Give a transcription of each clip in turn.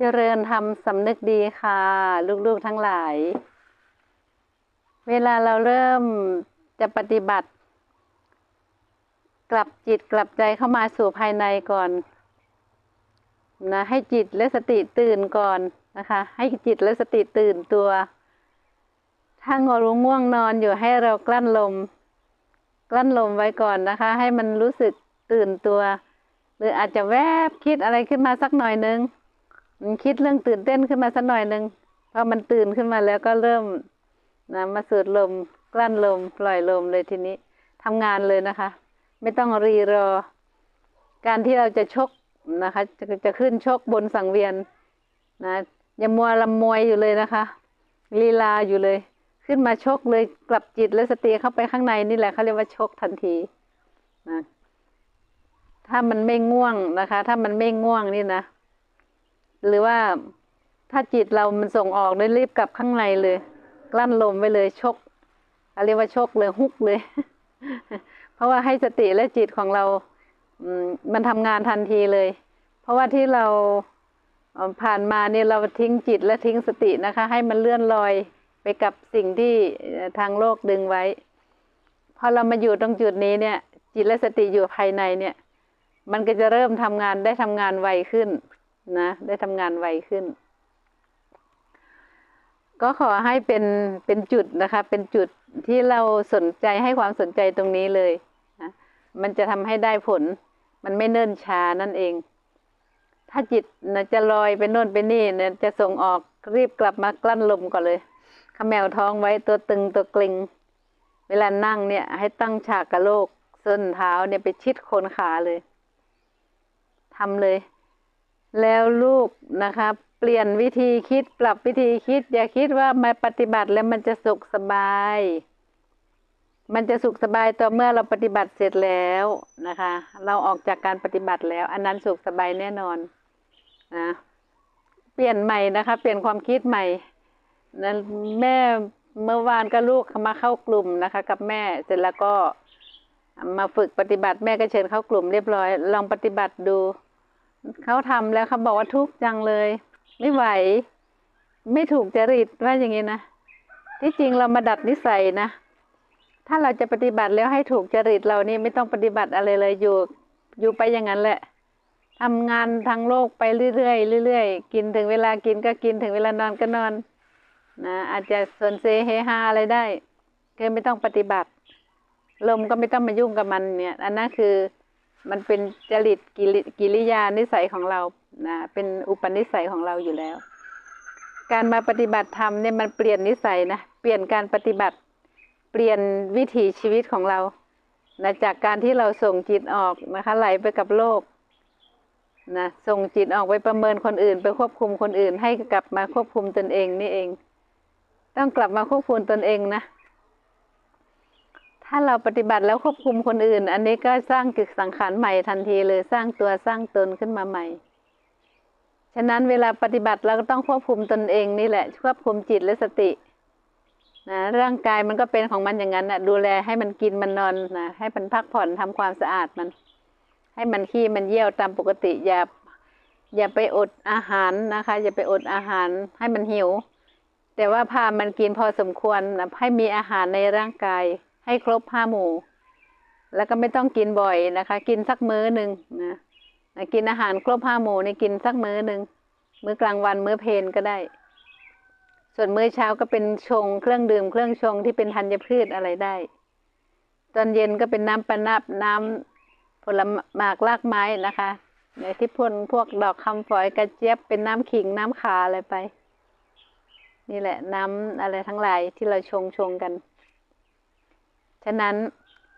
เจริญธรรมสำนึกดีค่ะ ลูกๆทั้งหลาย เวลาเราเริ่มจะปฏิบัติ กลับจิตกลับใจเข้ามาสู่ภายในก่อนนะให้จิตและสติตื่นก่อนนะคะ ให้จิตและสติตื่นตัว ถ้างอรู้ง่วงนอนอยู่ให้เรากลั้นลม กลั้นลมไว้ก่อนนะคะ ให้มันรู้สึกตื่นตัว หรืออาจจะแวบคิดอะไรขึ้นมาสักหน่อยนึง มันคิดเรื่องตื่นเต้นขึ้นมาสักหน่อยหนึ่งพอมันตื่นขึ้นมาแล้วก็เริ่มนะมาสูดลมกลั้นลมปล่อยลมเลยทีนี้ทำงานเลยนะคะ ไม่ต้องรีรอ การที่เราจะชกนะคะ จะจะขึ้นชกบนสังเวียนนะย่ามัวลำมวยอยู่เลยนะคะลีลาอยู่เลย ขึ้นมาชกเลยกลับจิตและสติเข้าไปข้างในนี่แหละเขาเรียกว่าชกทันทีนะถ้ามันไม่ง่วงนะคะ ถ้ามันไม่ง่วงนี่นะ หรือว่าถ้าจิตเรามันส่งออกเลยรีบกลับข้างในเลย กลั้นลมไปเลยชกเรียกว่าชกเลยฮุกเลย เพราะว่าให้สติและจิตของเราอืมมันทำงานทันทีเลย เพราะว่าที่เราผ่านมาเนี่ยเราทิ้งจิตและทิ้งสตินะคะ ให้มันเลื่อนลอยไปกับสิ่งที่ทางโลกดึงไว้ พอเรามาอยู่ตรงจุดนี้เนี่ย จิตและสติอยู่ภายในเนี่ย มันก็จะเริ่มทำงานได้ทำงานไวขึ้น นะ ได้ทำงานไวขึ้น ก็ขอให้เป็นเป็นจุดนะคะ เป็นจุดที่เราสนใจให้ความสนใจตรงนี้เลยนะมันจะทำให้ได้ผล มันไม่เนิ่นช้านั่นเอง ถ้าจิตนะจะลอยไปโน่นไปนี่เนี่ยจะส่งออกรีบกลับมากลั้นลมก่อนเลยขมแมวท้องไว้ตัวตึงตัวเกร็งเวลานั่งเนี่ยให้ตั้งฉากกระโลกส้นเท้าเนี่ยไปชิดโคนขาเลยทำเลย แล้วลูกนะคะเปลี่ยนวิธีคิดปรับวิธีคิด อย่าคิดว่ามาปฏิบัติแล้วมันจะสุขสบาย มันจะสุขสบายต่อเมื่อเราปฏิบัติเสร็จแล้วนะคะ เราออกจากการปฏิบัติแล้ว อันนั้นสุขสบายแน่นอนนะเปลี่ยนใหม่นะคะ เปลี่ยนความคิดใหม่นั้นแม่เมื่อวานก็ลูกมาเข้ากลุ่มนะคะ กับแม่เสร็จแล้วก็มาฝึกปฏิบัติแม่ก็เชิญเข้ากลุ่มเรียบร้อย ลองปฏิบัติดู เขาทำแล้วเขาบอกว่าทุกข์จังเลย ไม่ไหว ไม่ถูกจริตว่าอย่างนี้นะที่จริงเรามาดัดนิสัยนะถ้าเราจะปฏิบัติแล้วให้ถูกจริตเรานี่ไม่ต้องปฏิบัติอะไรเลยอยู่อยู่ไปอย่างนั้นแหละทำงานทางโลกไปเรื่อยๆเรื่อยๆกินถึงเวลากินก็กินถึงเวลานอนก็นอนนะอาจจะสนเซเฮฮาอะไรได้คือไม่ต้องปฏิบัติ ลมก็ไม่ต้องมายุ่งกับมันเนี่ย อันนั้นคือ มันเป็นจริตกิริยานิสัยของเรานะเป็นอุปนิสัยของเราอยู่แล้ว การมาปฏิบัติธรรมเนี่ยมันเปลี่ยนนิสัยนะเปลี่ยนการปฏิบัติเปลี่ยนวิถีชีวิตของเรานะจากการที่เราส่งจิตออกนะคะไหลไปกับโลกนะส่งจิตออกไปประเมินคนอื่น ไปควบคุมคนอื่น ให้กลับมาควบคุมตนเองนี่เอง ต้องกลับมาควบคุมตนเองนะ ถ้าเราปฏิบัติแล้วควบคุมคนอื่น อันนี้ก็สร้างกิจสังขารใหม่ทันทีเลยสร้างตัวสร้างตนขึ้นมาใหม่ ฉะนั้นเวลาปฏิบัติเราก็ต้องควบคุมตนเองนี่แหละควบคุมจิตและสตินะร่างกายมันก็เป็นของมันอย่างนั้นนะดูแลให้มันกินมันนอนนะให้มันพักผ่อนทำความสะอาดมัน ให้มันขี้มันเยี่ยวตามปกติอย่าอย่าไปอดอาหารนะคะ อย่าไปอดอาหารให้มันหิว แต่ว่าพามันกินพอสมควรนะให้มีอาหารในร่างกาย ให้ครบห้าหมู่ แล้วก็ไม่ต้องกินบ่อยนะคะ กินสักมื้อหนึ่งนะกินอาหารครบห้าหมู่ในกินสักมื้อหนึ่งมื้อกลางวันมื้อเพลนก็ได้ ส่วนมื้อเช้าก็เป็นชงเครื่องดื่มเครื่องชงที่เป็นธัญพืชอะไรได้ ตอนเย็นก็เป็นน้ำปะนับน้ำผลหมากรากไม้นะคะในที่พ่นพวกดอกคำฝอยกระเจี๊ยบเป็นน้ำขิงน้ำขาอะไรไป นี่แหละน้ำอะไรทั้งหลายที่เราชงชงกัน ฉะนั้น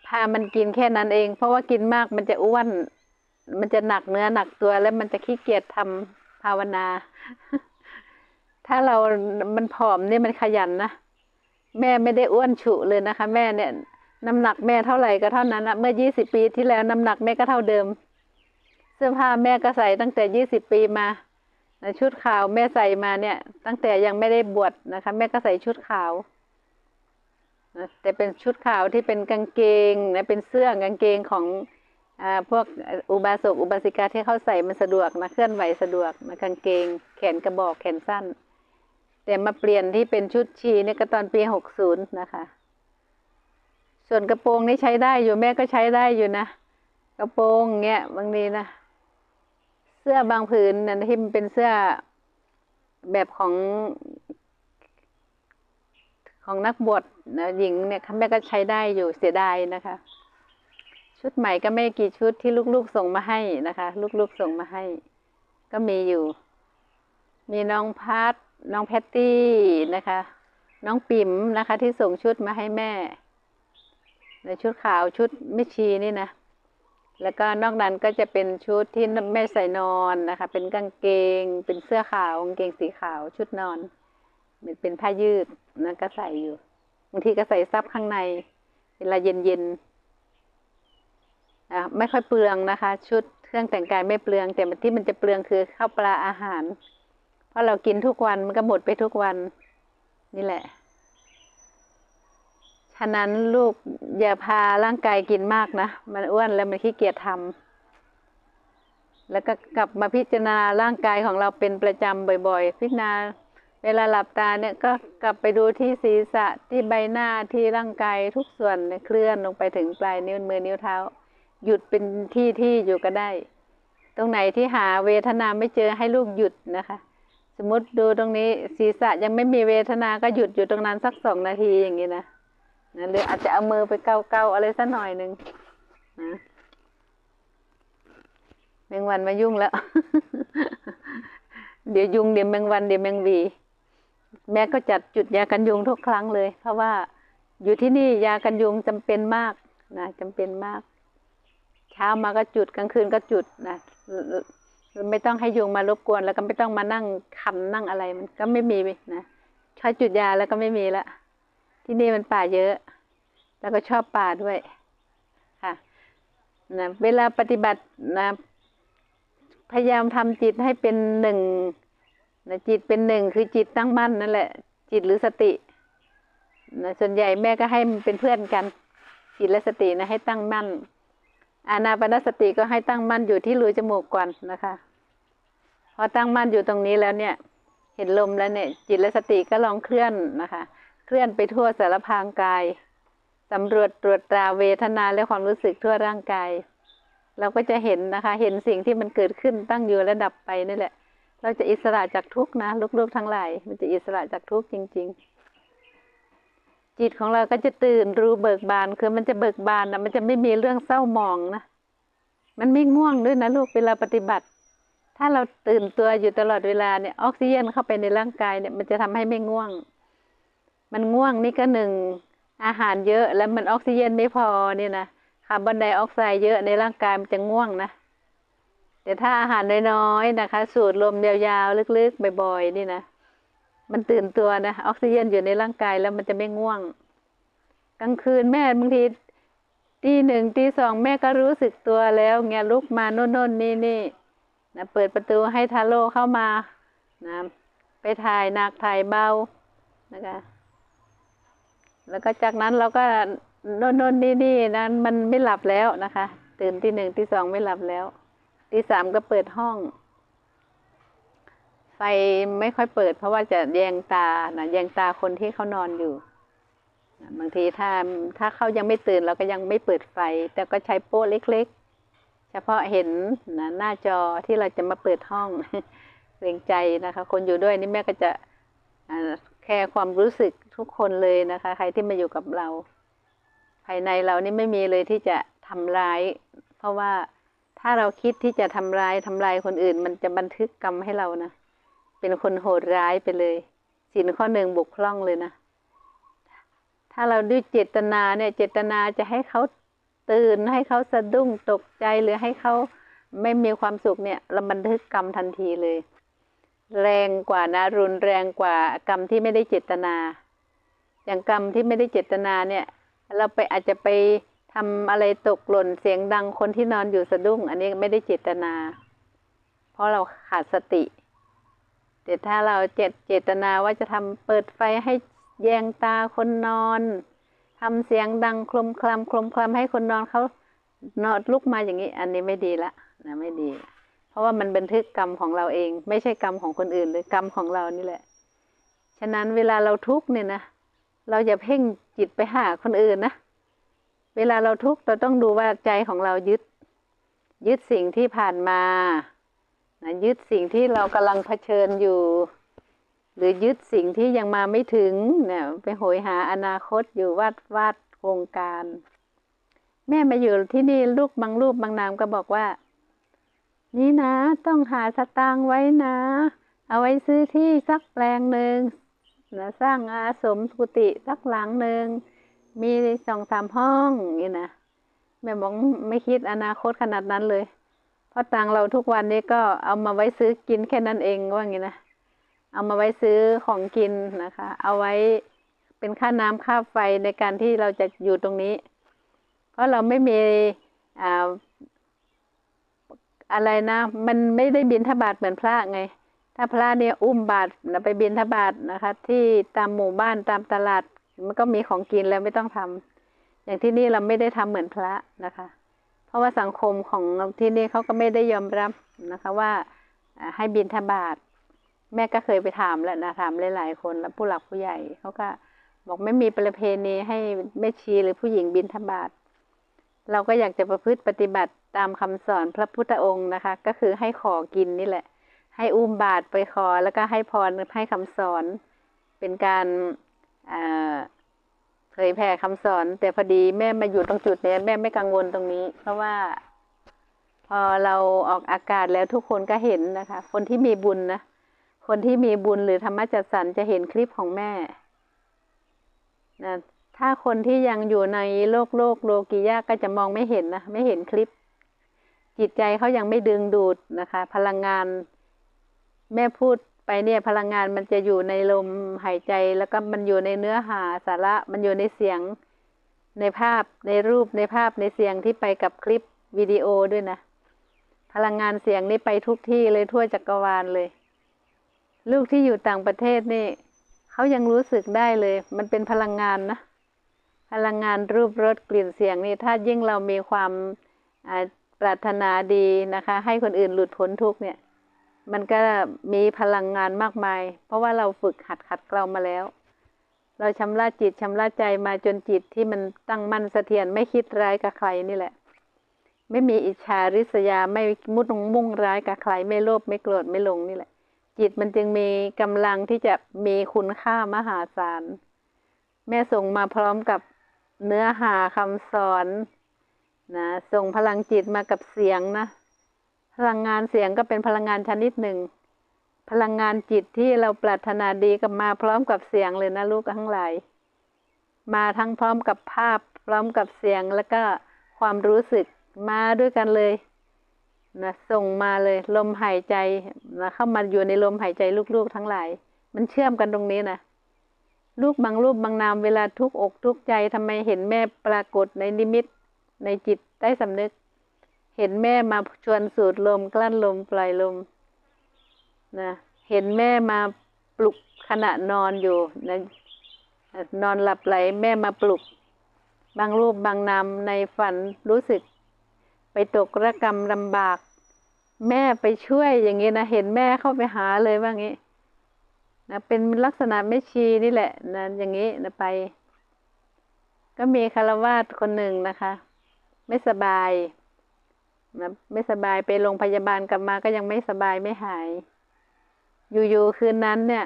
พามันกินแค่นั้นเอง เพราะว่ากินมากมันจะอ้วน มันจะหนักเนื้อหนักตัวแล้วมันจะขี้เกียจทำภาวนา ถ้าเรา มันผอมเนี่ยมันขยันนะ แม่ไม่ได้อ้วนฉุเลยนะคะ แม่เนี่ยน้ำหนักแม่เท่าไหร่ก็เท่านั้นนะเมื่อยี่สิบปีที่แล้วน้ำหนักแม่ก็เท่าเดิม เสื้อผ้าแม่ก็ใส่ตั้งแต่ยี่สิบปีมาชุดขาวแม่ใส่มาเนี่ย ตั้งแต่ยังไม่ได้บวชนะคะ แม่ก็ใส่ชุดขาว แต่เป็นชุดขาวที่เป็นกางเกงนะเป็นเสื้อกางเกงของอ่าพวกอุบาสกอุบาสิกาที่เขาใส่มันสะดวกนะเคลื่อนไหวสะดวกนะกางเกง แขนกระบอกแขนสั้น แต่มาเปลี่ยนที่เป็นชุดชีเนี่ยก็ตอนปีหกศูนย์นะคะ ส่วนกระโปรงนี่ใช้ได้อยู่แม่ก็ใช้ได้อยู่นะกระโปรงเงี้ยบางทีนะเสื้อบางผืนนะที่มันเป็นเสื้อแบบของ ของนักบวชนะหญิงเนี่ยแม่ก็ใช้ได้อยู่เสียดายนะคะ ชุดใหม่ก็ไม่กี่ชุดที่ลูกๆส่งมาให้นะคะ ลูกๆส่งมาให้ ก็มีอยู่ มีน้องพัดน้องแพตตี้นะคะ น้องปิ๋มนะคะ ที่ส่งชุดมาให้แม่ในชุดขาวชุดไม่ชีนี่นะแล้วก็นอกนั้นก็จะเป็นชุดที่แม่ใส่นอนนะคะ เป็นกางเกง เป็นเสื้อขาวกางเกงสีขาวชุดนอน เป็นเป็นผ้ายืดนะก็ใส่อยู่บางทีก็ใส่ซับข้างใน เวลาเย็นๆอะไม่ค่อยเปลืองนะคะ ชุดเครื่องแต่งกายไม่เปลือง แต่ที่มันจะเปลืองคือข้าวปลาอาหาร เพราะเรากินทุกวันมันก็หมดไปทุกวัน นี่แหละฉะนั้นลูกอย่าพาร่างกายกินมากนะ มันอ้วนแล้วมันขี้เกียจทำแล้วก็กลับมาพิจารณาร่างกายของเราเป็นประจำบ่อย ๆ พิจารณา วลาหลับตาเนี่ยก็กลับไปดูที่ศีรษะที่ใบหน้าที่ร่างกายทุกส่วนเนี่ยเคลื่อนลงไปถึงปลายนิ้วมือนิ้วเท้า หยุดเป็นที่ที่อยู่ก็ได้ ตรงไหนที่หาเวทนาไม่เจอให้ลูกหยุดนะคะ สมมติดูตรงนี้ศีรษะยังไม่มีเวทนาก็หยุดอยู่ตรงนั้นสักสองนาทีอย่างนี้นะนะหรืออาจจะเอามือไปเกาๆอะไรสักหน่อยหนึ่งนะแมงวันมายุ่งแล้ว เดี๋ยวยุงเดี๋ยวแมงวันเดี๋ยวแมงวี แม่ก็จัดจุดยากันยุงทุกครั้งเลย เพราะว่าอยู่ที่นี่ยากันยุงจำเป็นมากนะจำเป็นมาก เช้ามาก็จุดกลางคืนก็จุดนะไม่ต้องให้ยุงมารบกวน แล้วก็ไม่ต้องมานั่งคันนั่งอะไรมันก็ไม่มีนะใช้จุดยาแล้วก็ไม่มีละที่นี่มันป่าเยอะ แล้วก็ชอบป่าด้วยค่ะนะเวลาปฏิบัตินะพยายามทำจิตให้เป็นหนึ่ง นะจิตเป็นหนึ่งคือจิตตั้งมั่นนั่นแหละ จิตหรือสตินะส่วนใหญ่แม่ก็ให้มันเป็นเพื่อนกัน จิตและสตินะให้ตั้งมั่น อานาปนสติก็ให้ตั้งมั่นอยู่ที่รูจมูกก่อนนะคะพอตั้งมั่นอยู่ตรงนี้แล้วเนี่ย เห็นลมแล้วเนี่ย จิตและสติก็ลองเคลื่อนนะคะ เคลื่อนไปทั่วสารพางกายสำรวจตรวจตราเวทนาและความรู้สึกทั่วร่างกาย เราก็จะเห็นนะคะ เห็นสิ่งที่มันเกิดขึ้นตั้งอยู่และดับไปนี่แหละ เราจะอิสระจากทุกนะลูกๆทั้งหลายมันจะอิสระจากทุกจริง ๆ จิตของเราก็จะตื่นรู้เบิกบาน คือมันจะเบิกบานนะมันจะไม่มีเรื่องเศร้าหมองนะมันไม่ง่วงด้วยนะลูกเวลาปฏิบัติ ถ้าเราตื่นตัวอยู่ตลอดเวลาเนี่ยออกซิเจนเข้าไปในร่างกายเนี่ย มันจะทำให้ไม่ง่วง มันง่วงนี่ก็หนึ่งอาหารเยอะแล้วมันออกซิเจนไม่พอเนี่ยนะคาร์บอนไดออกไซด์เยอะในร่างกายมันจะง่วงนะ แต่ถ้าอาหารน้อยๆนะคะ สูดลมยาวๆลึกๆบ่อยๆนี่นะมันตื่นตัวนะออกซิเจนอยู่ในร่างกายแล้วมันจะไม่ง่วง กลางคืนแม่บางทีตีหนึ่งตีสองแม่ก็รู้สึกตัวแล้วเงี้ยลุกมาโน่นนนี่นี่นะเปิดประตูให้ทาโร่เข้ามานะไปถ่ายหนักถ่ายเบานะคะแล้วก็จากนั้นเราก็โน่นน่นนี่นี่นั้นมันไม่หลับแล้วนะคะ ตื่นที่หนึ่งที่สองไม่หลับแล้ว ที่สามก็เปิดห้อง ไฟไม่ค่อยเปิด เพราะว่าจะแยงตานะแยงตาคนที่เขานอนอยู่บางทีถ้าถ้าเขายังไม่ตื่นเราก็ยังไม่เปิดไฟ แต่ก็ใช้โป๊ะเล็กๆ เฉพาะเห็นนะหน้าจอที่เราจะมาเปิดห้องเกรงใจนะคะ คนอยู่ด้วยนี่แม่ก็จะแค่ความรู้สึกทุกคนเลยนะคะ ใครที่มาอยู่กับเรา ภายในเรานี่ไม่มีเลยที่จะทำร้าย เพราะว่า ถ้าเราคิดที่จะทำร้ายทำลายคนอื่น มันจะบันทึกกรรมให้เรานะ เป็นคนโหดร้ายไปเลยสินข้อหนึ่งบกพร่องเลยนะ ถ้าเราด้วยเจตนาเนี่ย เจตนาจะให้เขาตื่นให้เขาสะดุ้งตกใจหรือให้เขาไม่มีความสุขเนี่ยเราบันทึกกรรมทันทีเลย แรงกว่านะ รุนแรงกว่ากรรมที่ไม่ได้เจตนา อย่างกรรมที่ไม่ได้เจตนาเนี่ย เราไปอาจจะไป ทำอะไรตกหล่นเสียงดังคนที่นอนอยู่สะดุ้ง อันนี้ไม่ได้เจตนา เพราะเราขาดสติ แต่ถ้าเราเจตเจตนาว่าจะทำเปิดไฟให้แยงตาคนนอนทำเสียงดังคลมคลำคลมคลำให้คนนอนเขานอดลุกมาอย่างนี้ อันนี้ไม่ดีละนะไม่ดี เพราะว่ามันบันทึกกรรมของเราเอง ไม่ใช่กรรมของคนอื่นหรือกรรมของเรานี่แหละ ฉะนั้นเวลาเราทุกข์เนี่ยนะเราอย่าเพ่งจิตไปหาคนอื่นนะ เวลาเราทุกข์เราต้องดูว่าใจของเรายึด ยึดสิ่งที่ผ่านมานะยึดสิ่งที่เรากำลังเผชิญอยู่ หรือยึดสิ่งที่ยังมาไม่ถึงเนี่ยไปโหยหาอนาคตอยู่วาดวาดโครงการ แม่มาอยู่ที่นี่ลูกบางรูปบางนามก็บอกว่า นี่นะต้องหาสตางค์ไว้นะ เอาไว้ซื้อที่สักแปลงหนึ่งนะสร้างอาสมกุฏิสักหลังหนึ่ง มีสองสามห้องนี่นะแม่บอกไม่คิดอนาคตขนาดนั้นเลย เพราะตังเราทุกวันนี้ก็เอามาไว้ซื้อกินแค่นั้นเองว่างี้นะเอามาไว้ซื้อของกินนะคะ เอาไว้เป็นค่าน้ำค่าไฟในการที่เราจะอยู่ตรงนี้ เพราะเราไม่มีอ่าอะไรนะ มันไม่ได้บินทบาทเหมือนพระไง ถ้าพระเนี่ยอุ้มบาตรนะไปบินทบาทนะคะ ที่ตามหมู่บ้านตามตลาด มันก็มีของกินแล้วไม่ต้องทำอย่างที่นี่เราไม่ได้ทำเหมือนพระนะคะ เพราะว่าสังคมของที่นี่เขาก็ไม่ได้ยอมรับนะคะว่าให้บินทบาทแม่ก็เคยไปถามแล้วนะถามหลาย ๆ คนแล้วผู้หลักผู้ใหญ่เขาก็บอกไม่มีประเพณีให้แม่ชีหรือผู้หญิงบินทบาทเราก็อยากจะประพฤติปฏิบัติตามคำสอนพระพุทธองค์นะคะ ก็คือให้ขอกินนี่แหละ ให้อุ้มบาตรไปขอแล้วก็ให้พรให้คำสอนเป็นการ เผยแผ่คำสอน แต่พอดีแม่มาอยู่ตรงจุดนี้แม่ไม่กังวลตรงนี้ เพราะว่า พอเราออกอากาศแล้วทุกคนก็เห็นนะคะ คนที่มีบุญนะคนที่มีบุญหรือธรรมจัดสรรจะเห็นคลิปของแม่นะถ้าคนที่ยังอยู่ในโลกโลกโลกียะก็จะมองไม่เห็นนะ ไม่เห็นคลิป จิตใจเขายังไม่ดึงดูดนะคะ พลังงาน แม่พูด ไปเนี่ยพลังงานมันจะอยู่ในลมหายใจแล้วก็มันอยู่ในเนื้อหาสาระมันอยู่ในเสียงในภาพในรูปในภาพในเสียงที่ไปกับคลิปวิดีโอด้วยนะ พลังงานเสียงนี่ไปทุกที่เลยทั่วจักรวาลเลย ลูกที่อยู่ต่างประเทศนี่เขายังรู้สึกได้เลย มันเป็นพลังงานนะ พลังงานรูปรสกลิ่นเสียงนี่ถ้ายิ่งเรามีความปรารถนาดีนะคะ ให้คนอื่นหลุดพ้นทุกเนี่ย มันก็มีพลังงานมากมาย เพราะว่าเราฝึกหัดขัดเกลามาแล้ว เราชำระจิตชำระใจมาจนจิตที่มันตั้งมั่นเสถียรไม่คิดร้ายกับใครนี่แหละ ไม่มีอิจฉาริษยาไม่มุดงมุ่งร้ายกับใครไม่โลภไม่โกรธไม่ลงนี่แหละ จิตมันจึงมีกำลังที่จะมีคุณค่ามหาศาล แม่ส่งมาพร้อมกับเนื้อหาคำสอนนะส่งพลังจิตมากับเสียงนะ พลังงานเสียงก็เป็นพลังงานชนิดหนึ่ง พลังงานจิตที่เราปรารถนาดีกับมาพร้อมกับเสียงเลยนะลูกทั้งหลาย มาทั้งพร้อมกับภาพ พร้อมกับเสียงแล้วก็ความรู้สึกมาด้วยกันเลยนะส่งมาเลยลมหายใจนะเข้ามาอยู่ในลมหายใจลูกๆทั้งหลาย มันเชื่อมกันตรงนี้นะลูกบางรูปบางนามเวลาทุกอกทุกใจทำไมเห็นแม่ปรากฏในนิมิตในจิตใต้สำนึก เห็นแม่มาชวนสูดลมกลั้นลมปล่อยลมนะเห็นแม่มาปลุกขณะนอนอยู่นะนอนหลับไหลแม่มาปลุก บางรูปบางนามในฝันรู้สึก ไปตกระกรรมลำบาก แม่ไปช่วยอย่างนี้นะเห็นแม่เข้าไปหาเลยว่างี้นะเป็นลักษณะแม่ชีนี่แหละนะอย่างนี้นะไป ก็มีคารวาสคนหนึ่งนะคะ ไม่สบาย นะไม่สบายไปโรงพยาบาลกลับมาก็ยังไม่สบายไม่หาย อยู่ๆคืนนั้นเนี่ย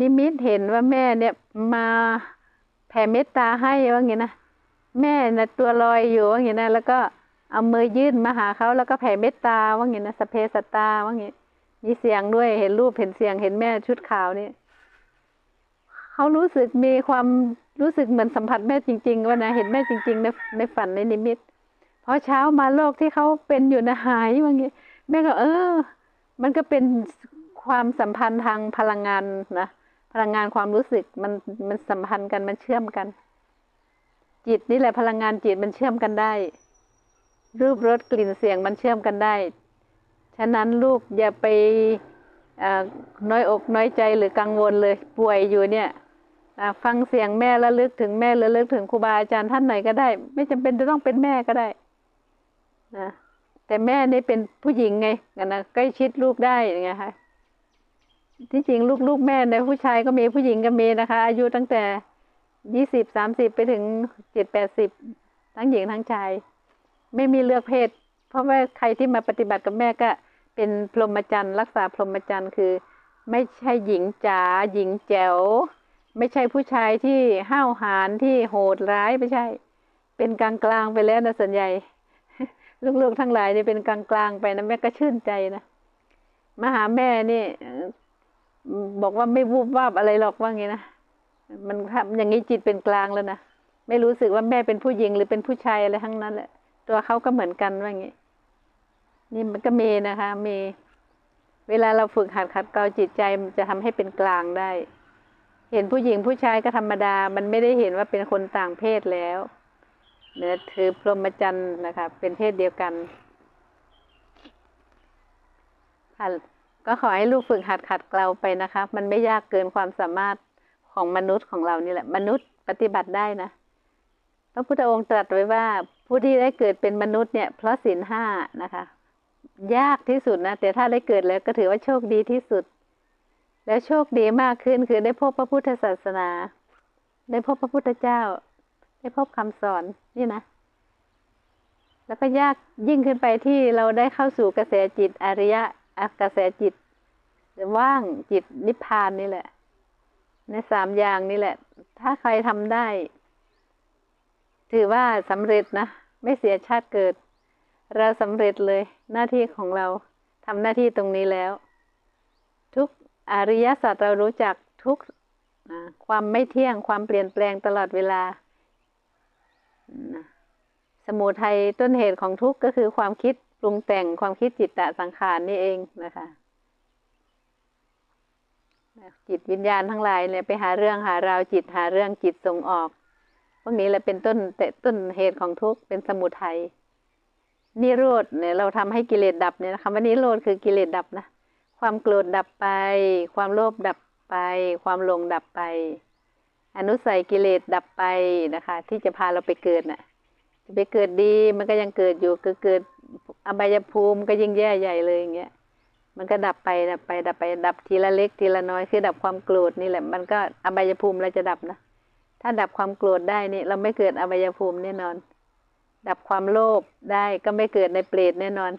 นิมิตเห็นว่าแม่เนี่ยมาแผ่เมตตาให้ว่างี้นะแม่นะตัวลอยอยู่ว่างี้นะแล้วก็เอามือยื่นมาหาเขาแล้วก็แผ่เมตตาว่างี้นะสเพสตาว่างี้มีเสียงด้วยเห็นรูปเห็นเสียงเห็นแม่ชุดขาวนี่เขารู้สึกมีความรู้สึกเหมือนสัมผัสแม่จริง ๆ ว่านะเห็นแม่จริง ๆ ในในฝันในนิมิต พอเช้ามาโรคที่เขาเป็นอยู่นะหายว่างี้แม่ก็ เออ มันก็เป็นความสัมพันธ์ทางพลังงานนะพลังงานความรู้สึกมันมันสัมพันธ์กันมันเชื่อมกัน จิตนี่แหละพลังงานจิตมันเชื่อมกันได้ รูปรสกลิ่นเสียงมันเชื่อมกันได้ ฉะนั้นลูกอย่าไปน้อยอกน้อยใจหรือกังวลเลย ป่วยอยู่เนี่ยฟังเสียงแม่ระลึกถึงแม่ระลึกถึงครูบาอาจารย์ท่านไหนก็ได้ ไม่จำเป็นจะต้องเป็นแม่ก็ได้ นะแต่แม่นี่เป็นผู้หญิงไงนะใกล้ชิดลูกได้ไงคะที่จริงลูกๆแม่ในผู้ชายก็มีผู้หญิงก็มีนะคะ อายุตั้งแต่ยี่สิบสามสิบไปถึงเจ็ดแปดสิบทั้งหญิงทั้งชาย ไม่มีเลือกเพศ เพราะว่าใครที่มาปฏิบัติกับแม่ก็เป็นพรหมจรรย์ รักษาพรหมจรรย์คือ ไม่ใช่หญิงจ๋าหญิงแจ๋ว ไม่ใช่ผู้ชายที่ห้าวหาญที่โหดร้ายไม่ใช่ เป็นกลางกลางๆไปแล้วนะส่วนใหญ่ ลูกๆทั้งหลายนี่เป็นกลางๆไปนะแม่ก็ชื่นใจนะมาหาแม่นี่บอกว่าไม่วูบวาบอะไรหรอกว่างี้นะมันทำอย่างนี้จิตเป็นกลางแล้วนะไม่รู้สึกว่าแม่เป็นผู้หญิงหรือเป็นผู้ชายอะไรทั้งนั้นแหละ ตัวเขาก็เหมือนกันว่างี้นี่มันก็เมนะคะ เม เวลาเราฝึกหัดขัดเกลาจิตใจมันจะทำให้เป็นกลางได้ เห็นผู้หญิงผู้ชายก็ธรรมดา มันไม่ได้เห็นว่าเป็นคนต่างเพศแล้ว เนื้อถือพรหมจรรย์นะคะ เป็นเพศเดียวกันค่ะก็ขอให้ลูกฝึกหัดขัดเกลาไปนะคะ มันไม่ยากเกินความสามารถของมนุษย์ของเรานี่แหละ มนุษย์ปฏิบัติได้นะ พระพุทธองค์ตรัสไว้ว่าผู้ที่ได้เกิดเป็นมนุษย์เนี่ย เพราะศีลห้านะคะ ยากที่สุดนะ แต่ถ้าได้เกิดแล้วก็ถือว่าโชคดีที่สุด แล้วโชคดีมากขึ้นคือได้พบพระพุทธศาสนา ได้พบพระพุทธเจ้า ได้พบคำสอนนี่นะ แล้วก็ยากยิ่งขึ้นไปที่เราได้เข้าสู่กระแสจิตอริยะกระแสจิตว่างจิตนิพพานนี่แหละ ในสามอย่างนี่แหละ ถ้าใครทำได้ ถือว่าสำเร็จนะ ไม่เสียชาติเกิด เราสำเร็จเลยหน้าที่ของเราทำหน้าที่ตรงนี้แล้ว ทุกอริยสัจเรารู้จักทุกความไม่เที่ยงความเปลี่ยนแปลงตลอดเวลา นะสมุทัยต้นเหตุของทุกข์ก็คือความคิดปรุงแต่งความคิดจิตตะสังขารนี่เองนะคะจิตวิญญาณทั้งหลายเนี่ยไปหาเรื่องหาราวจิตหาเรื่องจิตส่งออก พวกนี้แหละเป็นต้นแต่ต้นเหตุของทุกข์เป็นสมุทัยนิโรธเนี่ยเราทำให้กิเลสดับเนี่ยคำว่านิโรธคือกิเลสดับนะ ความโกรธดับไป ความโลภดับไป ความหลงดับไป อนุสัยกิเลสดับไปนะคะ ที่จะพาเราไปเกิดน่ะจะไปเกิดดีมันก็ยังเกิดอยู่ก็เกิดอบายภูมิก็ยิ่งแย่ใหญ่เลยอย่างเงี้ยมันก็ดับไปดับไปดับไปดับทีละเล็กทีละน้อยคือดับความโกรธนี่แหละ มันก็อบายภูมิเราจะดับนะถ้าดับความโกรธได้นี่ เราไม่เกิดอบายภูมิแน่นอน ดับความโลภได้ก็ไม่เกิดในเปรตแน่นอน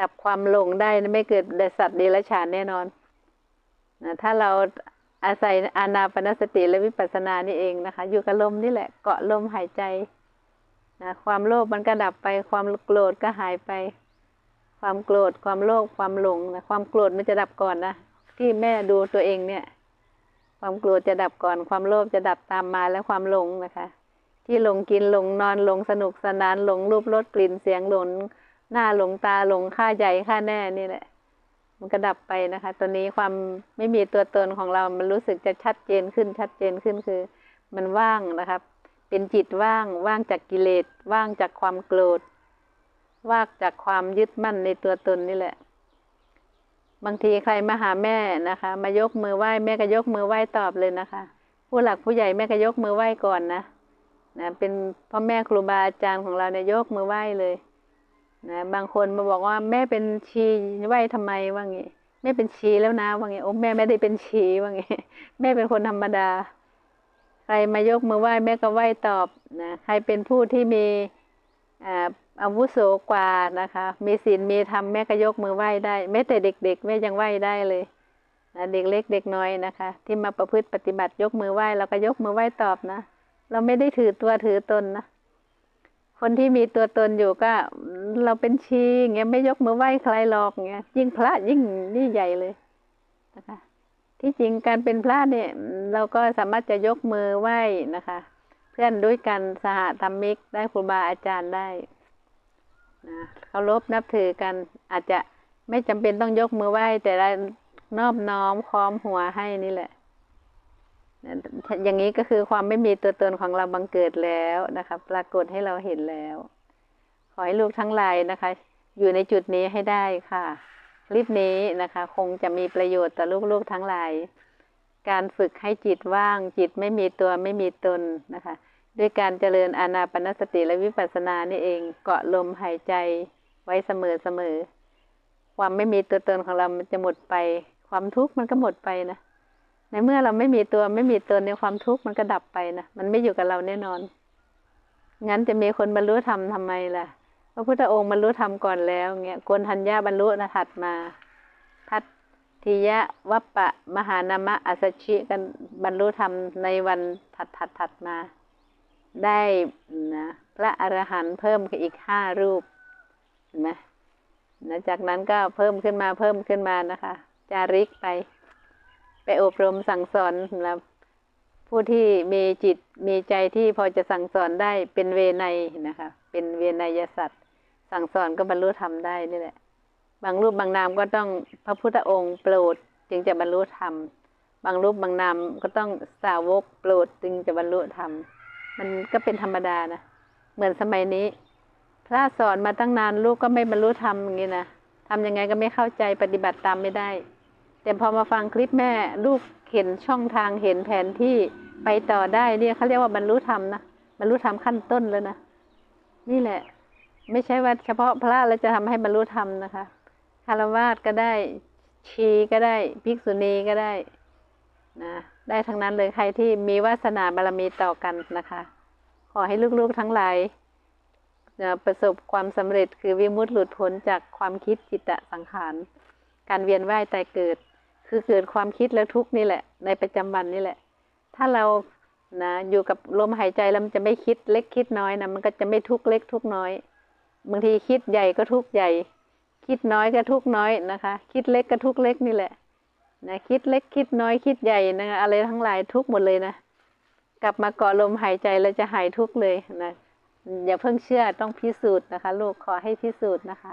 ดับความหลงได้ไม่เกิดในสัตว์เดรัจฉานแน่นอนนะถ้าเรา อาศัยอานาปนสติและวิปัสสนานี่เองนะคะ อยู่กับลมนี่แหละเกาะลมหายใจนะความโลภมันก็ดับไป ความโกรธก็หายไป ความโกรธความโลภความหลงนะความโกรธมันจะดับก่อนนะที่แม่ดูตัวเองเนี่ย ความโกรธจะดับก่อน ความโลภจะดับตามมาแล้วความหลงนะคะ ที่หลงกินหลงนอนหลงสนุกสนานหลงรูปรสกลิ่นเสียงหลงหน้าหลงตาหลงค่าใหญ่ค่าแน่นี่แหละ มันก็ดับไปนะคะ ตัวนี้ความไม่มีตัวตนของเรา มันรู้สึกจะชัดเจนขึ้นชัดเจนขึ้นคือ มันว่างนะครับ เป็นจิตว่างว่างจากกิเลสว่างจากความโกรธ ว่างจากความยึดมั่นในตัวตนนี่แหละ บางทีใครมาหาแม่นะคะ มายกมือไหว้แม่ก็ยกมือไหว้ตอบเลยนะคะ ผู้หลักผู้ใหญ่แม่ก็ยกมือไหว้ก่อนนะนะเป็นพ่อแม่ครูบาอาจารย์ของเราเนี่ยยกมือไหว้เลย นะบางคนมาบอกว่าแม่เป็นชีไหวทำไมว่างี้แม่เป็นชีแล้วนะว่างี้โอ้แม่ไม่ได้เป็นชีว่างี้แม่เป็นคนธรรมดา ใครมายกมือไหว้แม่ก็ไหว้ตอบนะใครเป็นผู้ที่มีอาอาวุโสกว่านะคะ มีศีลมีธรรมแม่ก็ยกมือไหว้ได้แม้แต่เด็ก ๆ แม่ยังไหว้ได้เลยนะเด็กเล็กเด็กน้อยนะคะ ที่มาประพฤติปฏิบัติยกมือไหว้เราก็ยกมือไหว้ตอบนะ เราไม่ได้ถือตัวถือตนนะ คนที่มีตัวตนอยู่ก็ เราเป็นชีเงี้ยไม่ยกมือไหว้ใครหรอกเงี้ยยิ่งพระยิ่งนี่ใหญ่เลยนะคะที่จริงการเป็นพระเนี่ยเราก็สามารถจะยกมือไหว้นะคะ เพื่อนด้วยกันสหธรรมิกได้ครูบาอาจารย์ได้นะเคารพนับถือกันอาจจะไม่จำเป็นต้องยกมือไหว้แต่ละนอบน้อมค้อมหัวให้นี่แหละ อย่างนี้ก็คือความไม่มีตัวตนของเราบังเกิดแล้วนะคะ ปรากฏให้เราเห็นแล้ว ขอให้ลูกทั้งหลายนะคะ อยู่ในจุดนี้ให้ได้ค่ะคลิปนี้นะคะ คงจะมีประโยชน์ต่อลูกๆทั้งหลาย การฝึกให้จิตว่าง จิตไม่มีตัวไม่มีตนนะคะ ด้วยการเจริญอานาปนสติและวิปัสสนานี่เองเกาะลมหายใจไว้เสมอเสมอความไม่มีตัวตนของเรามันจะหมดไป ความทุกข์มันก็หมดไปนะ ในเมื่อเราไม่มีตัวไม่มีตนในความทุกข์มันก็ดับไปนะมันไม่อยู่กับเราแน่นอน งั้นจะมีคนบรรลุธรรมทำไมล่ะพระพุทธองค์บรรลุธรรมก่อนแล้วเงี้ยกนทัญญาบรรลุนะถัดมาทัตทิยะวัปปะ มหานามะอัสชิกันบรรลุธรรมในวันถัดถัดถัดมา ได้นะพระอรหันต์เพิ่มอีกห้ารูปเห็นไหมนะจากนั้นก็เพิ่มขึ้นมาเพิ่มขึ้นมานะคะ จาริกไป ไปอบรมสั่งสอนสำหรับผู้ที่มีจิตมีใจที่พอจะสั่งสอนได้เป็นเวไนนะคะ เป็นเวไนยสัตว์สั่งสอนก็บรรลุธรรมได้นี่แหละ บางรูปบางนามก็ต้องพระพุทธองค์โปรดจึงจะบรรลุธรรม บางรูปบางนามก็ต้องสาวกโปรดจึงจะบรรลุธรรม มันก็เป็นธรรมดานะ เหมือนสมัยนี้ พระสอนมาตั้งนานลูกก็ไม่บรรลุธรรมอย่างนี้นะทำยังไงก็ไม่เข้าใจปฏิบัติตามไม่ได้ แต่พอมาฟังคลิปแม่ลูกเห็นช่องทางเห็นแผนที่ไปต่อได้เนี่ยเขาเรียกว่าบรรลุธรรมนะบรรลุธรรมขั้นต้นแล้วนะนี่แหละ ไม่ใช่ว่าเฉพาะพระเราจะทำให้บรรลุธรรมนะคะคารวาสก็ได้ชีก็ได้ภิกษุณีก็ได้นะได้ทั้งนั้นเลยใครที่มีวาสนาบารมีต่อกันนะคะ ขอให้ลูกๆทั้งหลายนะประสบความสำเร็จคือวิมุตติหลุดพ้นจากความคิดจิตตสังขาร การเวียนว่ายตายเกิด คือเกิดความคิดแล้วทุกข์นี่แหละ ในประจำวันนี่แหละ ถ้าเรานะอยู่กับลมหายใจแล้วมันจะไม่คิดเล็กคิดน้อยนะมันก็จะไม่ทุกข์เล็กทุกข์น้อยบางทีคิดใหญ่ก็ทุกข์ใหญ่ คิดน้อยก็ทุกข์น้อยนะคะ คิดเล็กก็ทุกข์เล็กนี่แหละนะคิดเล็กคิดน้อยคิดใหญ่นะอะไรทั้งหลายทุกหมดเลยนะ กลับมาเกาะลมหายใจแล้วจะหายทุกเลยนะอย่าเพิ่งเชื่อต้องพิสูจน์นะคะ ลูกขอให้พิสูจน์นะคะ